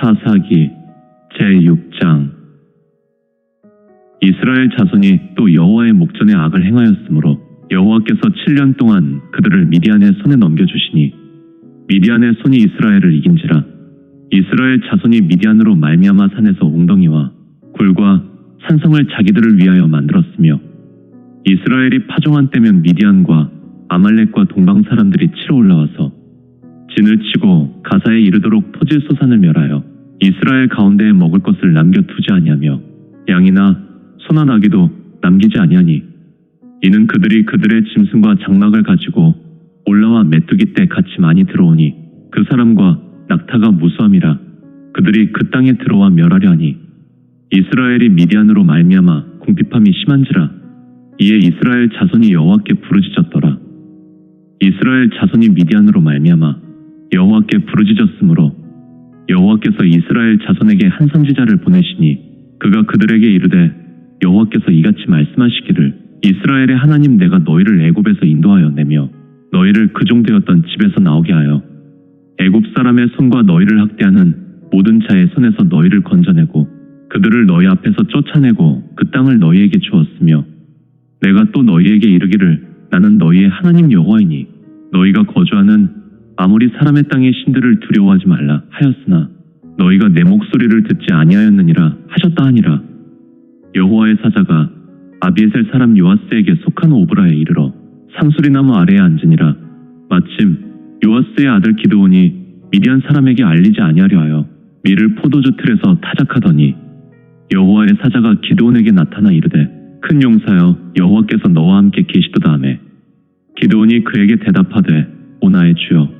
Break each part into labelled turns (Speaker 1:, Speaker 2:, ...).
Speaker 1: 사사기 제6장. 이스라엘 자손이 또 여호와의 목전에 악을 행하였으므로 여호와께서 7년 동안 그들을 미디안의 손에 넘겨주시니 미디안의 손이 이스라엘을 이긴지라. 이스라엘 자손이 미디안으로 말미암아 산에서 웅덩이와 굴과 산성을 자기들을 위하여 만들었으며 이스라엘이 파종한 때면 미디안과 아말렉과 동방 사람들이 치러 올라와서 진을 치고 가사에 이르도록 토질 소산을 멸하여 이스라엘 가운데에 먹을 것을 남겨두지 아니하며 양이나 소나 나기도 남기지 아니하니 이는 그들이 그들의 짐승과 장막을 가지고 올라와 메뚜기 때 같이 많이 들어오니 그 사람과 낙타가 무수함이라 그들이 그 땅에 들어와 멸하려 하니 이스라엘이 미디안으로 말미암아 궁핍함이 심한지라 이에 이스라엘 자손이 여호와께 부르짖었더라. 이스라엘 자손이 미디안으로 말미암아 여호와께 부르짖었으므로 여호와께서 이스라엘 자손에게 한 선지자를 보내시니 그가 그들에게 이르되 여호와께서 이같이 말씀하시기를 이스라엘의 하나님 내가 너희를 애굽에서 인도하여 내며 너희를 그 종되었던 집에서 나오게 하여 애굽 사람의 손과 너희를 학대하는 모든 자의 손에서 너희를 건져내고 그들을 너희 앞에서 쫓아내고 그 땅을 너희에게 주었으며 내가 또 너희에게 이르기를 나는 너희의 하나님 여호와이니 너희가 거주하는 아무리 사람의 땅의 신들을 두려워하지 말라 하였으나 너희가 내 목소리를 듣지 아니하였느니라 하셨다 하니라. 여호와의 사자가 아비에셀 사람 요아스에게 속한 오브라에 이르러 상수리나무 아래에 앉으니라. 마침 요아스의 아들 기드온이 미디안 사람에게 알리지 아니하려 하여 밀을 포도주 틀에서 타작하더니 여호와의 사자가 기드온에게 나타나 이르되 큰 용사여 여호와께서 너와 함께 계시도다 하매 기드온이 그에게 대답하되 오나의 주여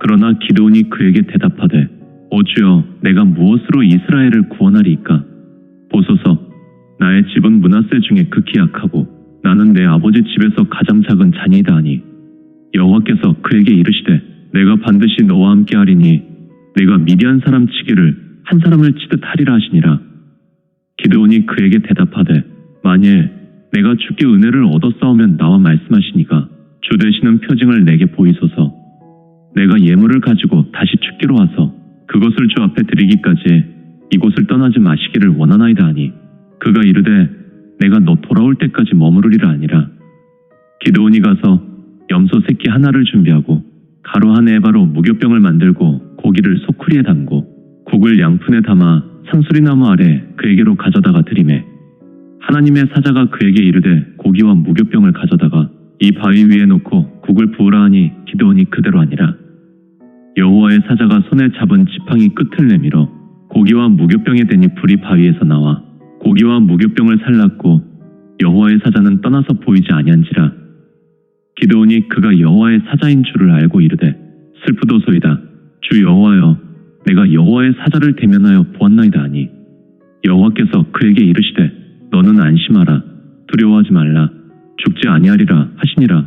Speaker 1: 그러나 기드온이 그에게 대답하되 오 주여 내가 무엇으로 이스라엘을 구원하리이까? 보소서 나의 집은 문하세 중에 극히 약하고 나는 내 아버지 집에서 가장 작은 자니이다 하니. 여호와께서 그에게 이르시되 내가 반드시 너와 함께 하리니 내가 미디안 사람 치기를 한 사람을 치듯 하리라 하시니라. 기드온이 그에게 대답하되 만일 내가 주께 은혜를 얻어 싸우면 나와 말씀하시니가 주 되시는 표징을 내게 보이소서 내가 예물을 가지고 다시 주께로 와서 그것을 주 앞에 드리기까지 이곳을 떠나지 마시기를 원하나이다 하니 그가 이르되 내가 너 돌아올 때까지 머무르리라 아니라. 기드온이 가서 염소 새끼 하나를 준비하고 가루 한 에바로 무교병을 만들고 고기를 소쿠리에 담고 국을 양푼에 담아 상수리나무 아래 그에게로 가져다가 드리매 하나님의 사자가 그에게 이르되 고기와 무교병을 가져다가 이 바위 위에 놓고 국을 부으라 하니 기드온이 그대로 아니라 여호와의 사자가 손에 잡은 지팡이 끝을 내밀어 고기와 무교병에 대니 불이 바위에서 나와 고기와 무교병을 살랐고 여호와의 사자는 떠나서 보이지 아니한지라. 기드온이 그가 여호와의 사자인 줄을 알고 이르되 슬프도소이다. 주 여호와여 내가 여호와의 사자를 대면하여 보았나이다 하니. 여호와께서 그에게 이르시되 너는 안심하라. 두려워하지 말라. 죽지 아니하리라 하시니라.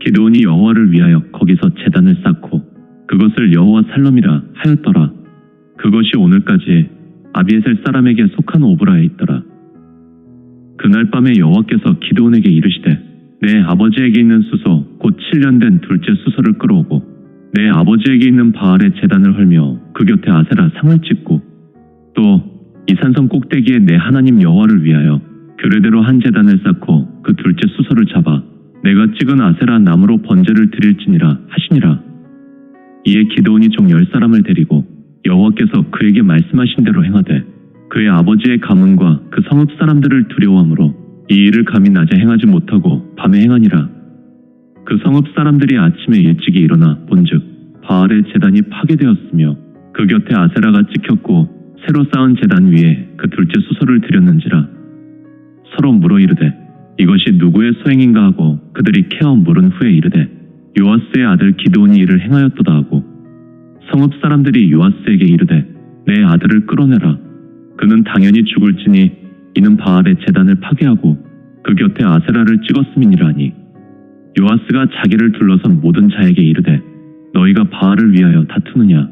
Speaker 1: 기드온이 여호와를 위하여 거기서 제단을 쌓고 그것을 여호와 살럼이라 하였더라. 그것이 오늘까지 아비에셀 사람에게 속한 오브라에 있더라. 그날 밤에 여호와께서 기드온에게 이르시되 내 아버지에게 있는 수소 곧 7년 된 둘째 수소를 끌어오고 내 아버지에게 있는 바알의 재단을 헐며 그 곁에 아세라 상을 찍고 또 이 산성 꼭대기에 내 하나님 여호와를 위하여 규례대로 한 재단을 쌓고 그 둘째 수소를 잡아 내가 찍은 아세라 나무로 번제를 드릴지니라 하시니라 이에 기드온이 종 열 사람을 데리고 여호와께서 그에게 말씀하신 대로 행하되 그의 아버지의 가문과 그 성읍 사람들을 두려워하므로 이 일을 감히 낮에 행하지 못하고 밤에 행하니라. 그 성읍 사람들이 아침에 일찍이 일어나 본즉 바알의 재단이 파괴되었으며 그 곁에 아세라가 찍혔고 새로 쌓은 재단 위에 그 둘째 수소를 드렸는지라. 서로 물어 이르되 이것이 누구의 소행인가 하고 그들이 케어 물은 후에 이르되 요아스의 아들 기드온이 이를 행하였도다 하고 성읍 사람들이 요아스에게 이르되 내 아들을 끌어내라. 그는 당연히 죽을지니 이는 바알의 재단을 파괴하고 그 곁에 아세라를 찍었음이니라니. 요아스가 자기를 둘러선 모든 자에게 이르되 너희가 바알을 위하여 다투느냐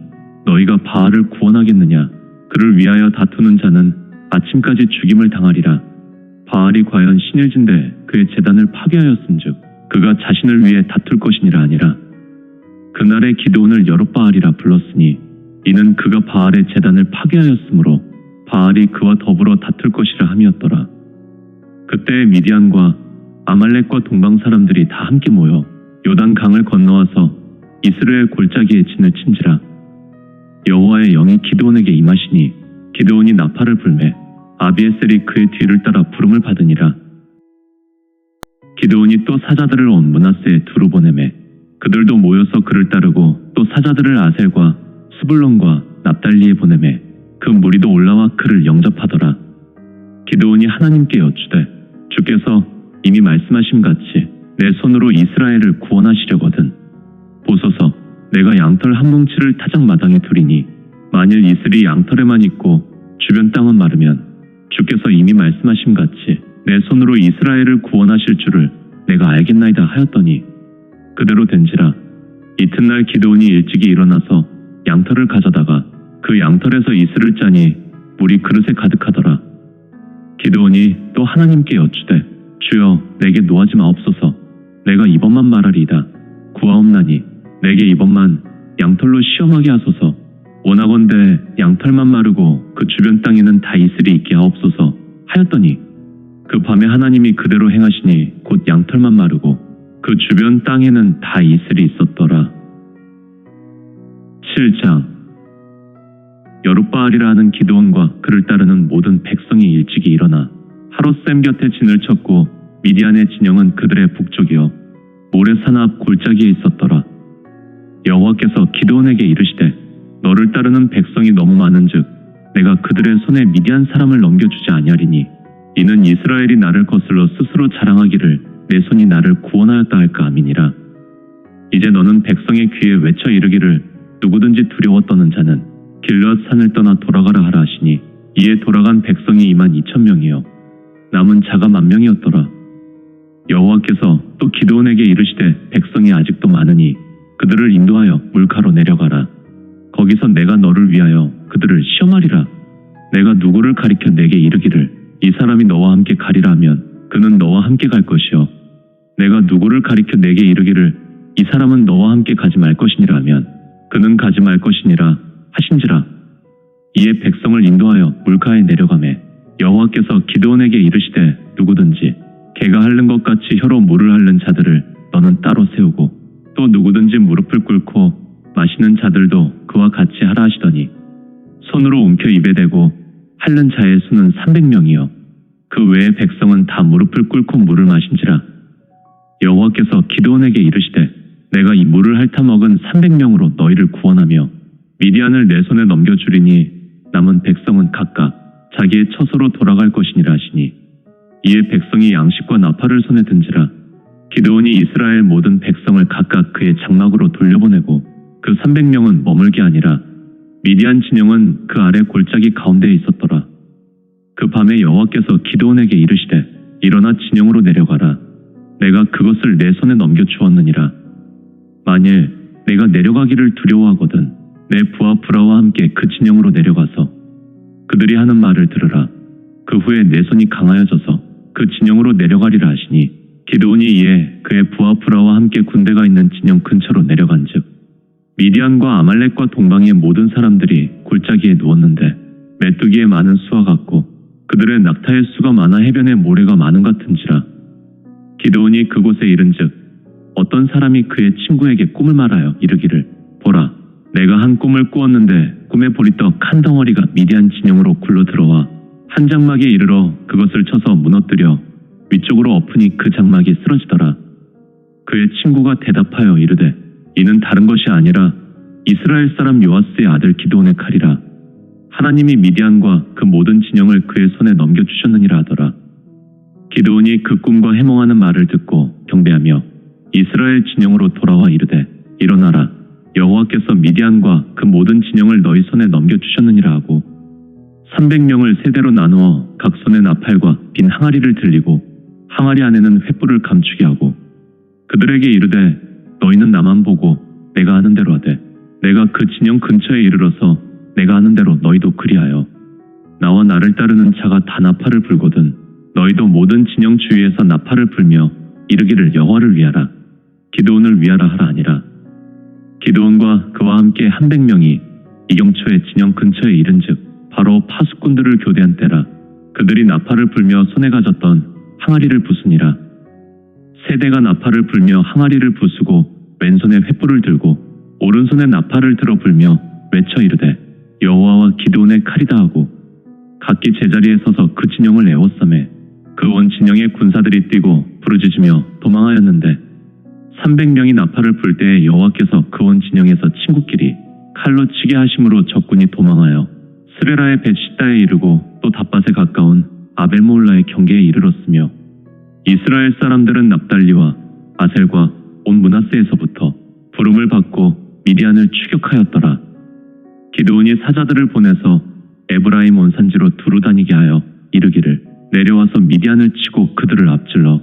Speaker 1: 너희가 바알을 구원하겠느냐 그를 위하여 다투는 자는 아침까지 죽임을 당하리라. 바알이 과연 신일진데 그의 재단을 파괴하였은즉 그가 자신을 위해 다툴 것이니라 아니라. 그날의 기도원을 여롯바알이라 불렀으니 이는 그가 바알의 재단을 파괴하였으므로 바알이 그와 더불어 다툴 것이라 함이었더라. 그때 미디안과 아말렉과 동방 사람들이 다 함께 모여 요단 강을 건너와서 이스라엘 골짜기에 진을 친지라. 여호와의 영이 기드온에게 임하시니 기드온이 나팔을 불매 아비에셀이 그의 뒤를 따라 부름을 받으니라 기드온이 또 사자들을 온 문하세에 두루 보내매 그들도 모여서 그를 따르고 또 사자들을 아셀과 스불론과 납달리에 보내매 그 무리도 올라와 그를 영접하더라. 기드온이 하나님께 여쭈되 주께서 이미 말씀하신 같이 내 손으로 이스라엘을 구원하시려거든. 보소서 내가 양털 한 뭉치를 타작 마당에 두리니 만일 이슬이 양털에만 있고 주변 땅은 마르면 주께서 이미 말씀하신 같이 내 손으로 이스라엘을 구원하실 줄을 내가 알겠나이다 하였더니 그대로 된지라 이튿날 기드온이 일찍이 일어나서 양털을 가져다가 그 양털에서 이슬을 짜니 물이 그릇에 가득하더라. 기드온이 또 하나님께 여쭈되 주여 내게 노하지 마옵소서. 내가 이번만 말하리이다. 구하옵나니 내게 이번만 양털로 시험하게 하소서. 원하건대 양털만 마르고 그 주변 땅에는 다 이슬이 있게 하옵소서 하였더니 그 밤에 하나님이 그대로 행하시니 곧 양털만 마르고 그 주변 땅에는 다 이슬이 있었더라. 7장. 여룻바알이라 하는 기드온과 그를 따르는 모든 백성이 일찍이 일어나 하롯셈 곁에 진을 쳤고 미디안의 진영은 그들의 북쪽이요 모래산 앞 골짜기에 있었더라. 여호와께서 기드온에게 이르시되 너를 따르는 백성이 너무 많은즉 내가 그들의 손에 미디안 사람을 넘겨주지 아니하리니 이는 이스라엘이 나를 거슬러 스스로 자랑하기를 내 손이 나를 구원하였다 할까 함이니라. 이제 너는 백성의 귀에 외쳐 이르기를 누구든지 두려워 떠는 자는 길앗 산을 떠나 돌아가라 하라 하시니 이에 돌아간 백성이 2만 2천 명이요. 남은 자가 만 명이었더라. 여호와께서 또 기드온에게 이르시되 백성이 아직도 많으니 그들을 인도하여 물가로 내려가라. 거기서 내가 너를 위하여 그들을 시험하리라. 내가 누구를 가리켜 내게 이르기를 이 사람이 너와 함께 가리라 하면 그는 너와 함께 갈 것이요. 내가 누구를 가리켜 내게 이르기를 이 사람은 너와 함께 가지 말 것이니라 하면 그는 가지 말 것이니라 하신지라. 이에 백성을 인도하여 물가에 내려가매 여호와께서 기드온에게 이르시되 누구든지 개가 핥는 것 같이 혀로 물을 핥는 자들을 너는 따로 세우고 또 누구든지 무릎을 꿇고 마시는 자들도 그와 같이 하라 하시더니 손으로 움켜 입에 대고 핥는 자의 수는 300명이요. 그 외의 백성은 다 무릎을 꿇고 물을 마신지라 여호와께서 기드온에게 이르시되 내가 이 물을 핥아 먹은 300명으로 너희를 구원하며 미디안을 내 손에 넘겨주리니 남은 백성은 각각 자기의 처소로 돌아갈 것이니라 하시니 이에 백성이 양식과 나팔을 손에 든지라 기드온이 이스라엘 모든 백성을 각각 그의 장막으로 돌려보내고 그 300명은 머물게 아니라 미디안 진영은 그 아래 골짜기 가운데에 있었더라. 그 밤에 여호와께서 기드온에게 이르시되 일어나 진영으로 내려가라. 내가 그것을 내 손에 넘겨 주었느니라. 만일 내가 내려가기를 두려워하거든 내 부하 브라와 함께 그 진영으로 내려가서 그들이 하는 말을 들으라. 그 후에 내 손이 강하여져서 그 진영으로 내려가리라 하시니 기드온이 이에 그의 부하 브라와 함께 군대가 있는 진영 근처로 내려간즉 미디안과 아말렉과 동방의 모든 사람들이 골짜기에 누웠는데 메뚜기의 많은 수와 같고 그들의 낙타의 수가 많아 해변에 모래가 많은 같은지라 기드온이 그곳에 이른즉 어떤 사람이 그의 친구에게 꿈을 말하여 이르기를 보라 내가 한 꿈을 꾸었는데 꿈에 보리떡 한 덩어리가 미디안 진영으로 굴러 들어와 한 장막에 이르러 그것을 쳐서 무너뜨려 위쪽으로 엎으니 그 장막이 쓰러지더라. 그의 친구가 대답하여 이르되 이는 다른 것이 아니라 이스라엘 사람 요아스의 아들 기드온의 칼이라. 하나님이 미디안과 그 모든 진영을 그의 손에 넘겨 주셨느니라 하더라. 기드온이 그 꿈과 해몽하는 말을 듣고 경배하며 이스라엘 진영으로 돌아와 이르되 일어나라. 여호와께서 미디안과 그 모든 진영을 너희 손에 넘겨 주셨느니라 하고 300명을 세대로 나누어 각 손에 나팔과 빈 항아리를 들리고 항아리 안에는 횃불을 감추게 하고 그들에게 이르되 너희는 나만 보고 내가 하는 대로 하되 내가 그 진영 근처에 이르러서 내가 하는 대로 너희도 그리하여 나와 나를 따르는 자가 다 나팔을 불거든 너희도 모든 진영 주위에서 나팔을 불며 이르기를 여호와를 위하라. 기도원을 위하라 하라 아니라. 기도원과 그와 함께 한백 명이 이경초의 진영 근처에 이른즉 바로 파수꾼들을 교대한 때라 그들이 나팔을 불며 손에 가졌던 항아리를 부수니라 세대가 나팔을 불며 항아리를 부수고 왼손에 횃불을 들고 오른손에 나팔을 들어 불며 외쳐 이르되 여호와와 기도원의 칼이다 하고 각기 제자리에 서서 그 진영을 애워싸매 그 온 진영의 군사들이 뛰고 부르짖으며 도망하였는데 300명이 나팔을 불 때에 여호와께서 그 온 진영에서 친구끼리 칼로 치게 하심으로 적군이 도망하여 스베라의 베시다에 이르고 또 답밭에 가까운 아벨모울라의 경계에 이르렀으며 이스라엘 사람들은 납달리와 아셀과 온 문하세에서부터 부름을 받고 미디안을 추격하였더라. 기드온이 사자들을 보내서 에브라임 온산지로 두루 다니게 하여 이르기를 내려와서 미디안을 치고 그들을 앞질러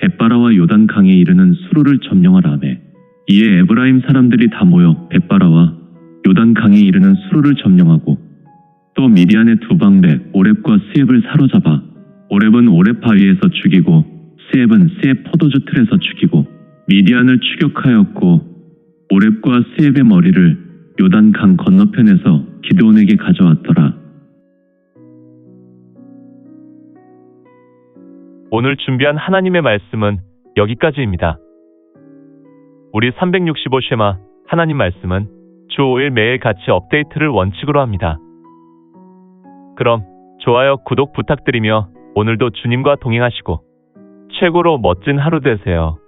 Speaker 1: 벳바라와 요단 강에 이르는 수로를 점령하라 하매 이에 에브라임 사람들이 다 모여 벳바라와 요단 강에 이르는 수로를 점령하고 또 미디안의 두 방백 오렙과 스엡을 사로잡아 오렙은 오렙 바위에서 죽이고 스엡은 스엡 포도주 틀에서 죽이고 미디안을 추격하였고 오렙과 스엡의 머리를 요단 강 건너편에서 기드온에게 가져왔더라.
Speaker 2: 오늘 준비한 하나님의 말씀은 여기까지입니다. 우리 365 쉐마 하나님 말씀은 주 5일 매일 같이 업데이트를 원칙으로 합니다. 그럼 좋아요, 구독 부탁드리며 오늘도 주님과 동행하시고 최고로 멋진 하루 되세요.